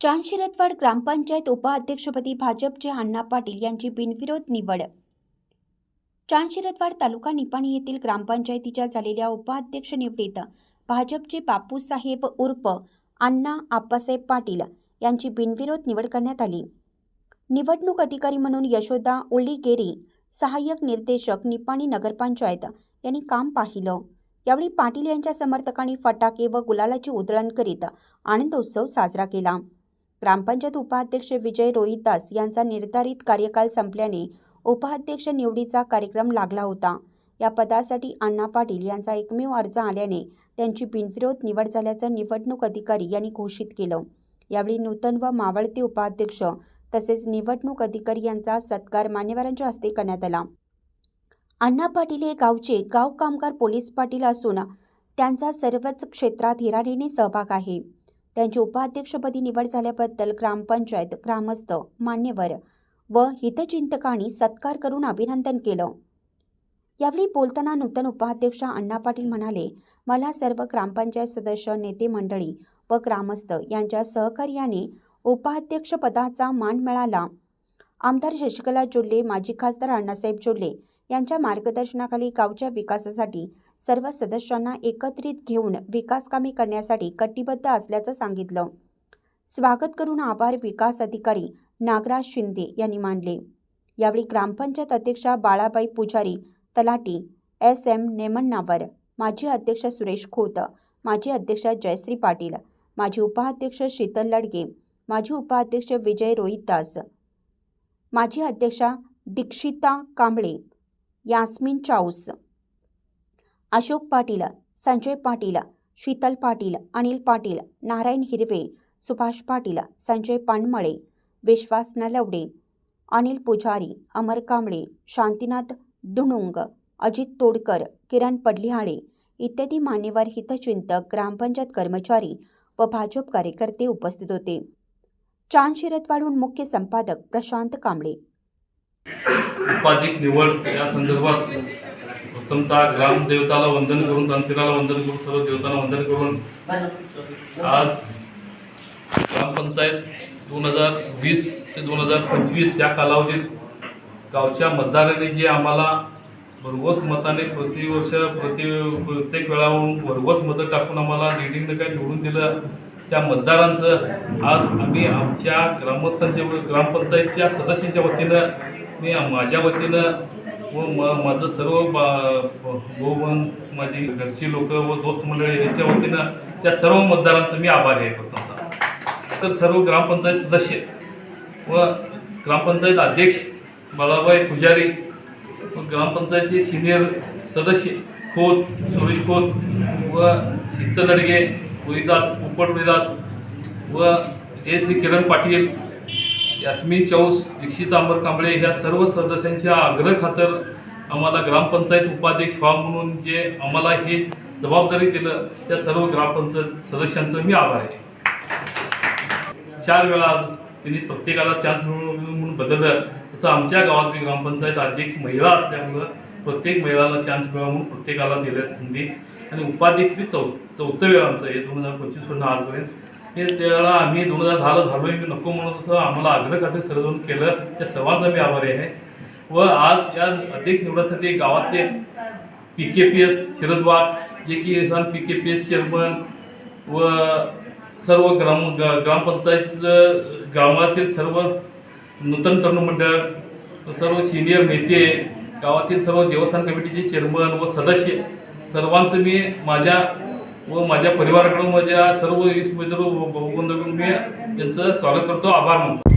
चांदशिरतवाड ग्रामपंचायत उपाध्यक्षपदी भाजपचे अण्णा पाटील यांची बिनविरोध निवड. चांदशिरतवाड तालुका निपाणी येथील ग्रामपंचायतीच्या झालेल्या उपाध्यक्ष निवडीत भाजपचे बापूसाहेब उर्फ अण्णा आप्पासाहेब पाटील यांची बिनविरोध निवड करण्यात आली. निवडणूक अधिकारी म्हणून यशोदा उल्लीगेरी सहाय्यक निर्देशक निपाणी नगरपंचायत यांनी काम पाहिलं. यावेळी पाटील यांच्या समर्थकांनी फटाके व गुलालाची उधळण करीत आनंदोत्सव साजरा केला. ग्रामपंचायत उपाध्यक्ष विजय रोहितास यांचा निर्धारित कार्यकाल संपल्याने उपाध्यक्ष निवडीचा कार्यक्रम लागला होता. या पदासाठी अण्णा पाटील यांचा एकमेव अर्ज आल्याने त्यांची बिनविरोध निवड झाल्याचं निवडणूक अधिकारी यांनी घोषित केलं. यावेळी नूतन व मावळते उपाध्यक्ष तसेच निवडणूक अधिकारी यांचा सत्कार मान्यवरांच्या हस्ते करण्यात आला. अण्णा पाटील हे गावचे गाव कामगार पोलीस पाटील असून त्यांचा सर्वच क्षेत्रात हिराडीने सहभाग आहे. त्यांची उपाध्यक्षपदी निवड झाल्याबद्दल ग्रामपंचायत ग्रामस्थ मान्यवर व हितचिंतकांनी सत्कार करून अभिनंदन केलं. यावेळी बोलताना नूतन उपाध्यक्ष अण्णा पाटील म्हणाले मला सर्व ग्रामपंचायत सदस्य नेते मंडळी व ग्रामस्थ यांच्या सहकार्याने उपाध्यक्षपदाचा मान मिळाला. आमदार शशिकला जोल्ले माजी खासदार अण्णासाहेब जोल्ले यांच्या मार्गदर्शनाखाली गावच्या विकासासाठी सर्व सदस्यांना एकत्रित घेऊन विकासकामे करण्यासाठी कटिबद्ध असल्याचं सांगितलं. स्वागत करून आभार विकास अधिकारी नागराज शिंदे यांनी मांडले यावेळी ग्रामपंचायत अध्यक्षा बाळाबाई पुजारी तलाटी एस एम नेमण्णावर माजी अध्यक्ष सुरेश खोत माजी अध्यक्ष जयश्री पाटील माजी उपाध्यक्ष शीतल लडगे माजी उपाध्यक्ष विजय रोहितदास माजी अध्यक्षा दीक्षिता कांबळे यास्मिन चाऊस अशोक पाटील संजय पाटील शीतल पाटील अनिल पाटील नारायण हिरवे सुभाष पाटील संजय पानमळे विश्वास नलवडे अनिल पुजारी अमर कांबळे शांतीनाथ दुणुंग अजित तोडकर किरण पडलिहाळे इत्यादी मान्यवर हितचिंतक ग्रामपंचायत कर्मचारी व भाजप कार्यकर्ते उपस्थित होते. चांद शिरतवाडून मुख्य संपादक प्रशांत कांबळे. उपाध्यक्ष निवड या संदर्भात प्रथमतः ग्रामदेवताला वंदन करून संतीराला वंदन करून सर्व देवतांना वंदन करून आज ग्रामपंचायत दोन हजार वीस ते दोन हजार पंचवीस या कालावधीत गावच्या मतदारांनी जे आम्हाला भरघोस मताने प्रतिवर्ष प्रति प्रत्येक वेळाहून भरघोस मतं टाकून आम्हाला लीडिंगनं काय निवडून दिलं त्या मतदारांचं आज आम्ही आमच्या ग्रामस्थांच्या ग्रामपंचायतच्या सदस्यांच्या वतीनं मी माझ्या वतीनं व म माझं सर्व बा भाऊ माझी घरची लोक व दोस्त मंडळी यांच्या वतीनं त्या सर्व मतदारांचं मी आभारी आहे प्रथमचा तर सर्व ग्रामपंचायत सदस्य व ग्रामपंचायत अध्यक्ष बाळाबाई पुजारी व ग्रामपंचायतचे सिनियर सदस्य खोत सुरेश खोत व शीतल लडगे रोहिदास पोपट रोहिदास व A C Kiran Patil यास्मी chaos Dikshit Amar Kamble ह्या सर्व सदस्यांच्या आग्रह खातर आम्हाला ग्रामपंचायत उपाध्यक्ष व्हा म्हणून जे आम्हाला हे जबाबदारी दिलं त्या सर्व ग्रामपंचायत सदस्यांचं मी आभार आहे. चार वेळा त्यांनी प्रत्येकाला चान्स मिळून म्हणून बदललं. तसं आमच्या गावात मी ग्रामपंचायत अध्यक्ष महिला असल्यामुळं प्रत्येक महिलाला चान्स मिळावा म्हणून प्रत्येकाला दिल्यात संधी. आणि उपाध्यक्ष बी चौ चौथं वेळ आमचं आहे. दोन हजार पंचवीसपासून आजपर्यंत हे त्याला आम्ही दोन हजार दहाला आहे मी नको म्हणून तसं आम्हाला आग्रह खाते सर्वजण केलं. त्या सर्वांचा मी आभारी आहे. व आज या अध्यक्ष निवडासाठी गावातले P K P S Shiradwad जे की P K P S chairman व सर्व ग्राम ग्रामपंचायतचं गावातील सर्व नूतन तरुण मंडळ सर्व सिनियर नेते गावातील सर्व देवस्थान कमिटीचे चेअरमन व सदस्य सर्वांचं मी माझ्या व माझ्या परिवाराकडून माझ्या सर्व मित्र व मी त्यांचं स्वागत करतो. आभार मानतो.